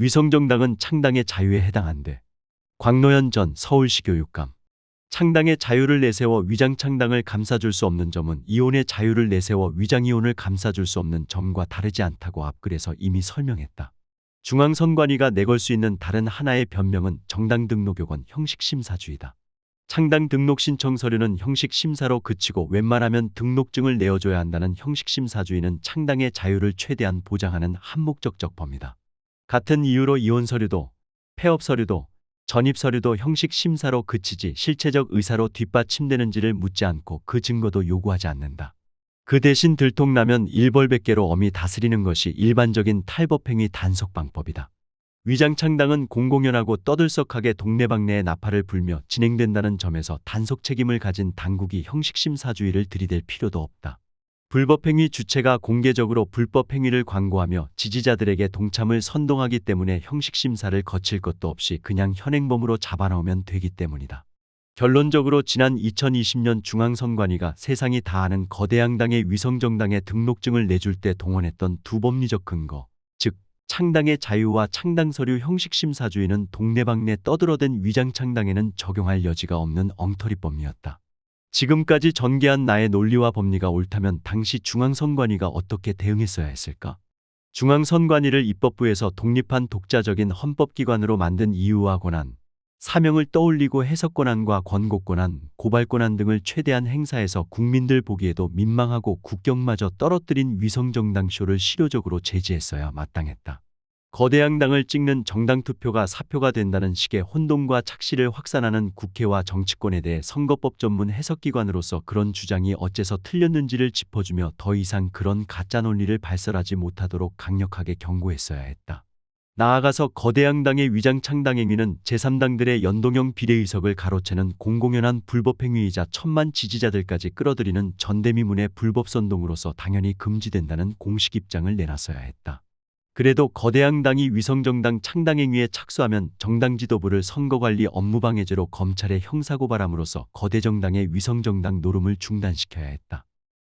위성정당은 창당의 자유에 해당한대. 광노현 전 서울시 교육감. 창당의 자유를 내세워 위장창당을 감싸줄 수 없는 점은 이혼의 자유를 내세워 위장이혼을 감싸줄 수 없는 점과 다르지 않다고 앞글에서 이미 설명했다. 중앙선관위가 내걸 수 있는 다른 하나의 변명은 정당 등록 요건 형식심사주의다. 창당 등록 신청 서류는 형식 심사로 그치고 웬만하면 등록증을 내어줘야 한다는 형식 심사주의는 창당의 자유를 최대한 보장하는 한목적적 범위다. 같은 이유로 이혼 서류도 폐업 서류도 전입 서류도 형식 심사로 그치지 실체적 의사로 뒷받침되는지를 묻지 않고 그 증거도 요구하지 않는다. 그 대신 들통나면 일벌백계로 엄히 다스리는 것이 일반적인 탈법행위 단속 방법이다. 위장창당은 공공연하고 떠들썩하게 동네방네의 나팔을 불며 진행된다는 점에서 단속 책임을 가진 당국이 형식심사주의를 들이댈 필요도 없다. 불법행위 주체가 공개적으로 불법행위를 광고하며 지지자들에게 동참을 선동하기 때문에 형식심사를 거칠 것도 없이 그냥 현행범으로 잡아넣으면 되기 때문이다. 결론적으로 지난 2020년 중앙선관위가 세상이 다 아는 거대 양당의 위성정당의 등록증을 내줄 때 동원했던 두 법리적 근거, 즉 창당의 자유와 창당 서류 형식 심사주의는 동네방네 떠들어댄 위장창당에는 적용할 여지가 없는 엉터리법이었다. 지금까지 전개한 나의 논리와 법리가 옳다면 당시 중앙선관위가 어떻게 대응했어야 했을까? 중앙선관위를 입법부에서 독립한 독자적인 헌법기관으로 만든 이유와 권한, 사명을 떠올리고 해석 권한과 권고 권한, 고발 권한 등을 최대한 행사해서 국민들 보기에도 민망하고 국격마저 떨어뜨린 위성정당 쇼를 실효적으로 제지했어야 마땅했다. 거대 양당을 찍는 정당 투표가 사표가 된다는 식의 혼동과 착시를 확산하는 국회와 정치권에 대해 선거법 전문 해석기관으로서 그런 주장이 어째서 틀렸는지를 짚어주며 더 이상 그런 가짜 논리를 발설하지 못하도록 강력하게 경고했어야 했다. 나아가서 거대 양당의 위장창당 행위는 제3당들의 연동형 비례의석을 가로채는 공공연한 불법행위이자 천만 지지자들까지 끌어들이는 전대미문의 불법선동으로서 당연히 금지된다는 공식 입장을 내놨어야 했다. 그래도 거대 양당이 위성정당 창당행위에 착수하면 정당 지도부를 선거관리 업무방해죄로 검찰에 형사고발함으로써 거대 정당의 위성정당 노름을 중단시켜야 했다.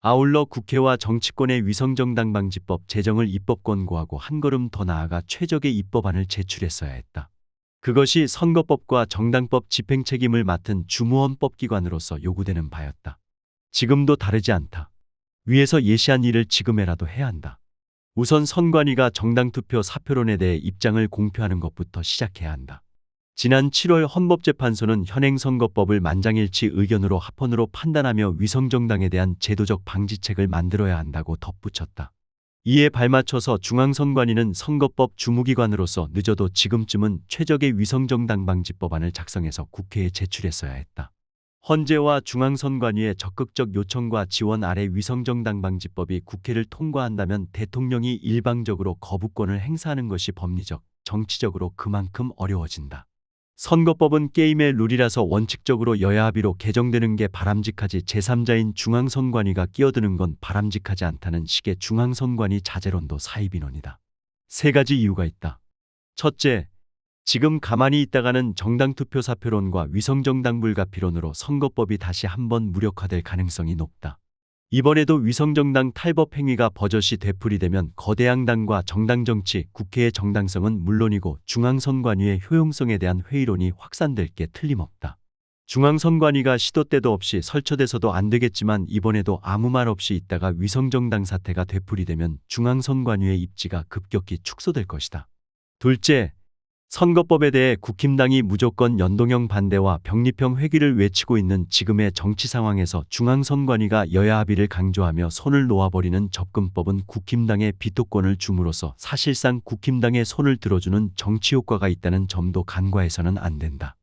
아울러 국회와 정치권의 위성정당 방지법 제정을 입법 권고하고 한 걸음 더 나아가 최적의 입법안을 제출했어야 했다. 그것이 선거법과 정당법 집행 책임을 맡은 주무헌법 기관으로서 요구되는 바였다. 지금도 다르지 않다. 위에서 예시한 일을 지금에라도 해야 한다. 우선 선관위가 정당투표 사표론에 대해 입장을 공표하는 것부터 시작해야 한다. 지난 7월 헌법재판소는 현행선거법을 만장일치 의견으로 합헌으로 판단하며 위성정당에 대한 제도적 방지책을 만들어야 한다고 덧붙였다. 이에 발맞춰서 중앙선관위는 선거법 주무기관으로서 늦어도 지금쯤은 최적의 위성정당 방지법안을 작성해서 국회에 제출했어야 했다. 헌재와 중앙선관위의 적극적 요청과 지원 아래 위성정당 방지법이 국회를 통과한다면 대통령이 일방적으로 거부권을 행사하는 것이 법리적, 정치적으로 그만큼 어려워진다. 선거법은 게임의 룰이라서 원칙적으로 여야 합의로 개정되는 게 바람직하지 제3자인 중앙선관위가 끼어드는 건 바람직하지 않다는 식의 중앙선관위 자제론도 사입인원이다. 세 가지 이유가 있다. 첫째, 지금 가만히 있다가는 정당투표 사표론과 위성정당 불가피론으로 선거법이 다시 한번 무력화될 가능성이 높다. 이번에도 위성정당 탈법 행위가 버젓이 되풀이되면 거대 양당과 정당 정치, 국회의 정당성은 물론이고 중앙선관위의 효용성에 대한 회의론이 확산될 게 틀림없다. 중앙선관위가 시도 때도 없이 설쳐돼서도 안 되겠지만 이번에도 아무 말 없이 있다가 위성정당 사태가 되풀이되면 중앙선관위의 입지가 급격히 축소될 것이다. 둘째, 선거법에 대해 국힘당이 무조건 연동형 반대와 병립형 회귀를 외치고 있는 지금의 정치 상황에서 중앙선관위가 여야 합의를 강조하며 손을 놓아버리는 접근법은 국힘당의 비토권을 줌으로써 사실상 국힘당의 손을 들어주는 정치 효과가 있다는 점도 간과해서는 안 된다.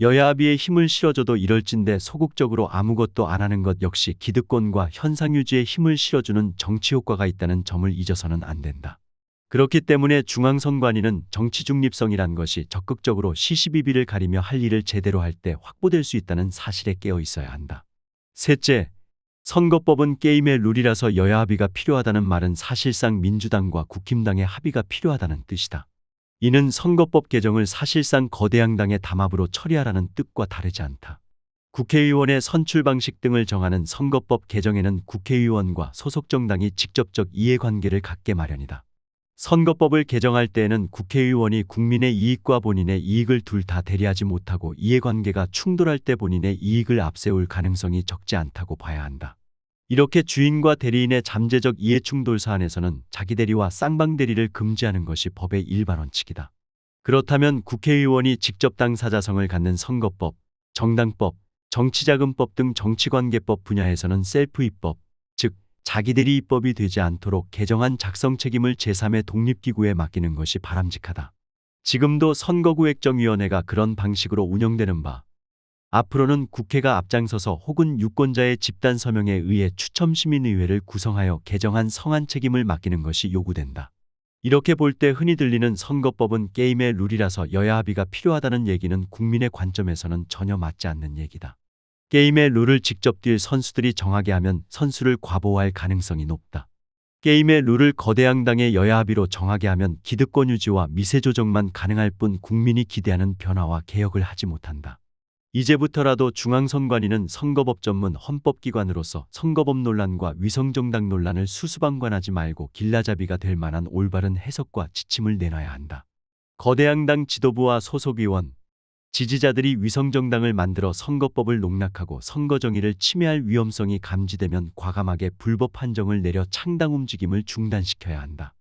여야 합의에 힘을 실어줘도 이럴진데 소극적으로 아무것도 안 하는 것 역시 기득권과 현상 유지에 힘을 실어주는 정치 효과가 있다는 점을 잊어서는 안 된다. 그렇기 때문에 중앙선관위는 정치 중립성이란 것이 적극적으로 시시비비를 가리며 할 일을 제대로 할 때 확보될 수 있다는 사실에 깨어 있어야 한다. 셋째, 선거법은 게임의 룰이라서 여야 합의가 필요하다는 말은 사실상 민주당과 국힘당의 합의가 필요하다는 뜻이다. 이는 선거법 개정을 사실상 거대 양당의 담합으로 처리하라는 뜻과 다르지 않다. 국회의원의 선출 방식 등을 정하는 선거법 개정에는 국회의원과 소속 정당이 직접적 이해관계를 갖게 마련이다. 선거법을 개정할 때에는 국회의원이 국민의 이익과 본인의 이익을 둘 다 대리하지 못하고 이해관계가 충돌할 때 본인의 이익을 앞세울 가능성이 적지 않다고 봐야 한다. 이렇게 주인과 대리인의 잠재적 이해 충돌 사안에서는 자기 대리와 쌍방 대리를 금지하는 것이 법의 일반 원칙이다. 그렇다면 국회의원이 직접 당사자성을 갖는 선거법, 정당법, 정치자금법 등 정치관계법 분야에서는 셀프 입법, 즉 자기 대리 입법이 되지 않도록 개정안 작성 책임을 제3의 독립기구에 맡기는 것이 바람직하다. 지금도 선거구획정위원회가 그런 방식으로 운영되는 바, 앞으로는 국회가 앞장서서 혹은 유권자의 집단 서명에 의해 추첨 시민의회를 구성하여 개정한 성안 책임을 맡기는 것이 요구된다. 이렇게 볼 때 흔히 들리는 선거법은 게임의 룰이라서 여야 합의가 필요하다는 얘기는 국민의 관점에서는 전혀 맞지 않는 얘기다. 게임의 룰을 직접 뛸 선수들이 정하게 하면 선수를 과보호할 가능성이 높다. 게임의 룰을 거대 양당의 여야 합의로 정하게 하면 기득권 유지와 미세 조정만 가능할 뿐 국민이 기대하는 변화와 개혁을 하지 못한다. 이제부터라도 중앙선관위는 선거법 전문 헌법기관으로서 선거법 논란과 위성정당 논란을 수수방관하지 말고 길라잡이가 될 만한 올바른 해석과 지침을 내놔야 한다. 거대 양당 지도부와 소속의원, 지지자들이 위성정당을 만들어 선거법을 농락하고 선거 정의를 침해할 위험성이 감지되면 과감하게 불법 판정을 내려 창당 움직임을 중단시켜야 한다.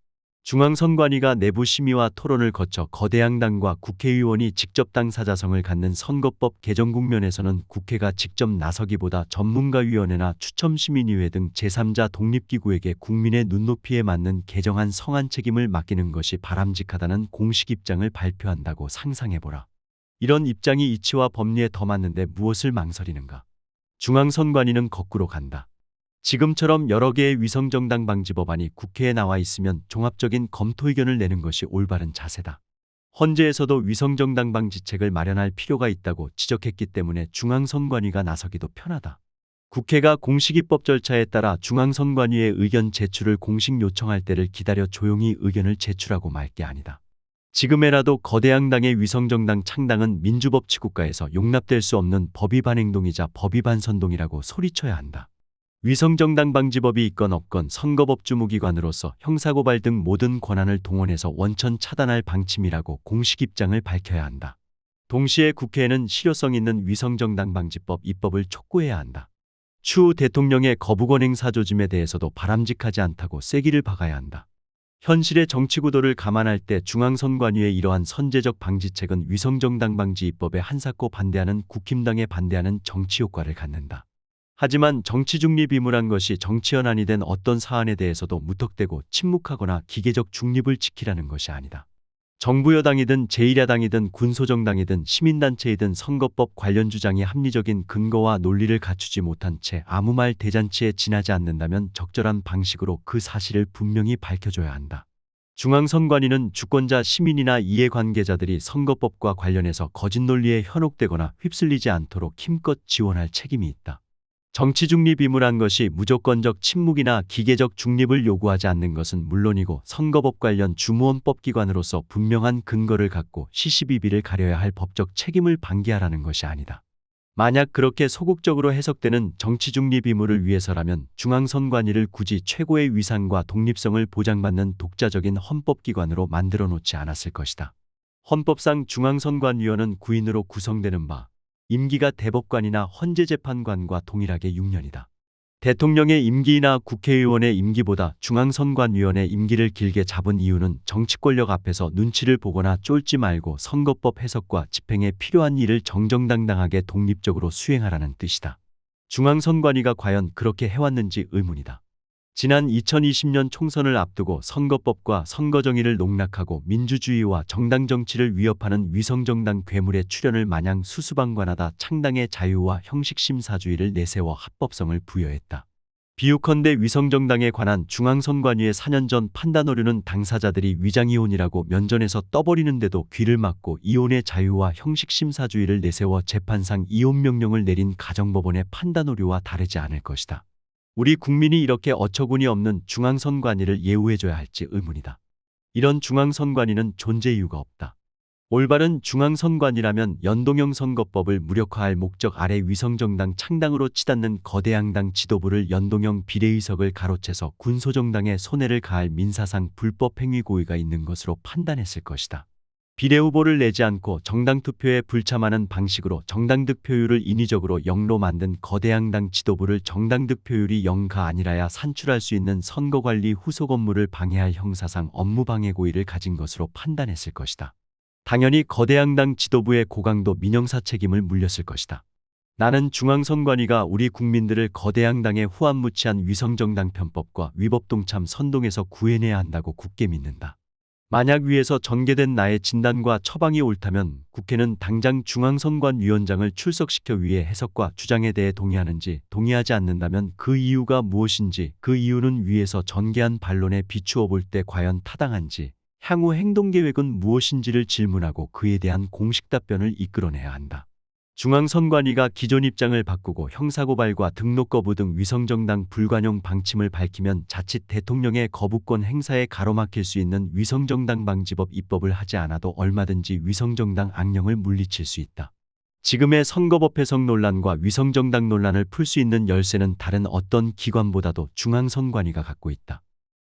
중앙선관위가 내부 심의와 토론을 거쳐 거대 양당과 국회의원이 직접 당사자성을 갖는 선거법 개정 국면에서는 국회가 직접 나서기보다 전문가위원회나 추첨시민의회 등 제3자 독립기구에게 국민의 눈높이에 맞는 개정안 성안 책임을 맡기는 것이 바람직하다는 공식 입장을 발표한다고 상상해보라. 이런 입장이 이치와 법리에 더 맞는데 무엇을 망설이는가? 중앙선관위는 거꾸로 간다. 지금처럼 여러 개의 위성정당 방지 법안이 국회에 나와 있으면 종합적인 검토 의견을 내는 것이 올바른 자세다. 헌재에서도 위성정당 방지책을 마련할 필요가 있다고 지적했기 때문에 중앙선관위가 나서기도 편하다. 국회가 공식 입법 절차에 따라 중앙선관위의 의견 제출을 공식 요청할 때를 기다려 조용히 의견을 제출하고 말 게 아니다. 지금에라도 거대 양당의 위성정당 창당은 민주법치 국가에서 용납될 수 없는 법위반 행동이자 법위반 선동이라고 소리쳐야 한다. 위성정당 방지법이 있건 없건 선거법 주무기관으로서 형사고발 등 모든 권한을 동원해서 원천 차단할 방침이라고 공식 입장을 밝혀야 한다. 동시에 국회에는 실효성 있는 위성정당 방지법 입법을 촉구해야 한다. 추후 대통령의 거부권 행 사 조짐에 대해서도 바람직하지 않다고 세기를 박아야 한다. 현실의 정치 구도를 감안할 때 중앙선관위의 이러한 선제적 방지책은 위성정당 방지 입법에 한사코 반대하는 국힘당에 반대하는 정치 효과를 갖는다. 하지만 정치 중립 이무란 것이 정치 현안이 된 어떤 사안에 대해서도 무턱대고 침묵하거나 기계적 중립을 지키라는 것이 아니다. 정부 여당이든 제1야당이든 군소정당이든 시민단체이든 선거법 관련 주장이 합리적인 근거와 논리를 갖추지 못한 채 아무 말 대잔치에 지나지 않는다면 적절한 방식으로 그 사실을 분명히 밝혀줘야 한다. 중앙선관위는 주권자 시민이나 이해관계자들이 선거법과 관련해서 거짓 논리에 현혹되거나 휩쓸리지 않도록 힘껏 지원할 책임이 있다. 정치 중립 이무란 것이 무조건적 침묵이나 기계적 중립을 요구하지 않는 것은 물론이고 선거법 관련 주무원법 기관으로서 분명한 근거를 갖고 시시비비를 가려야 할 법적 책임을 방기하라는 것이 아니다. 만약 그렇게 소극적으로 해석되는 정치 중립 의무를 위해서라면 중앙선관위를 굳이 최고의 위상과 독립성을 보장받는 독자적인 헌법기관으로 만들어 놓지 않았을 것이다. 헌법상 중앙선관위원은 구인으로 구성되는 바 임기가 대법관이나 헌재재판관과 동일하게 6년이다. 대통령의 임기나 국회의원의 임기보다 중앙선관위원회 임기를 길게 잡은 이유는 정치 권력 앞에서 눈치를 보거나 쫄지 말고 선거법 해석과 집행에 필요한 일을 정정당당하게 독립적으로 수행하라는 뜻이다. 중앙선관위가 과연 그렇게 해왔는지 의문이다. 지난 2020년 총선을 앞두고 선거법과 선거정의를 농락하고 민주주의와 정당 정치를 위협하는 위성정당 괴물의 출현을 마냥 수수방관하다 창당의 자유와 형식심사주의를 내세워 합법성을 부여했다. 비유컨대 위성정당에 관한 중앙선관위의 4년 전 판단 오류는 당사자들이 위장이혼이라고 면전에서 떠버리는데도 귀를 막고 이혼의 자유와 형식심사주의를 내세워 재판상 이혼 명령을 내린 가정법원의 판단 오류와 다르지 않을 것이다. 우리 국민이 이렇게 어처구니 없는 중앙선관위를 예우해줘야 할지 의문이다. 이런 중앙선관위는 존재 이유가 없다. 올바른 중앙선관이라면 연동형 선거법을 무력화할 목적 아래 위성정당 창당으로 치닫는 거대 양당 지도부를 연동형 비례의석을 가로채서 군소정당에 손해를 가할 민사상 불법 행위 고의가 있는 것으로 판단했을 것이다. 비례 후보를 내지 않고 정당 투표에 불참하는 방식으로 정당 득표율을 인위적으로 0로 만든 거대 양당 지도부를 정당 득표율이 0가 아니라야 산출할 수 있는 선거관리 후속 업무를 방해할 형사상 업무방해 고의를 가진 것으로 판단했을 것이다. 당연히 거대 양당 지도부의 고강도 민영사 책임을 물렸을 것이다. 나는 중앙선관위가 우리 국민들을 거대 양당의 후안무치한 위성정당 편법과 위법 동참 선동에서 구해내야 한다고 굳게 믿는다. 만약 위에서 전개된 나의 진단과 처방이 옳다면 국회는 당장 중앙선관위원장을 출석시켜 위의 해석과 주장에 대해 동의하는지 동의하지 않는다면 그 이유가 무엇인지 그 이유는 위에서 전개한 반론에 비추어 볼 때 과연 타당한지 향후 행동계획은 무엇인지를 질문하고 그에 대한 공식 답변을 이끌어내야 한다. 중앙선관위가 기존 입장을 바꾸고 형사고발과 등록 거부 등 위성정당 불관용 방침을 밝히면 자칫 대통령의 거부권 행사에 가로막힐 수 있는 위성정당 방지법 입법을 하지 않아도 얼마든지 위성정당 악령을 물리칠 수 있다. 지금의 선거법 해석 논란과 위성정당 논란을 풀 수 있는 열쇠는 다른 어떤 기관보다도 중앙선관위가 갖고 있다.